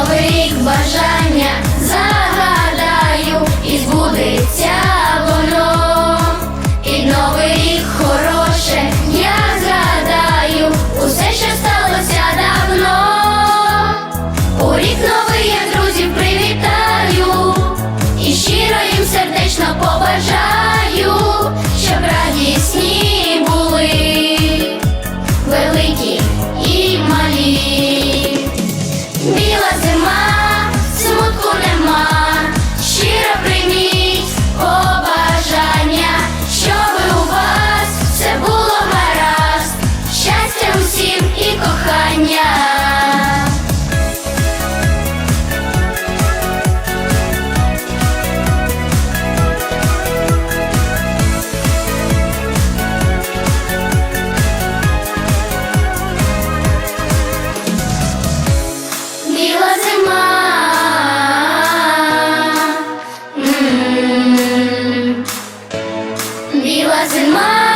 новий рік бажання загадаю і збудеться. he was in my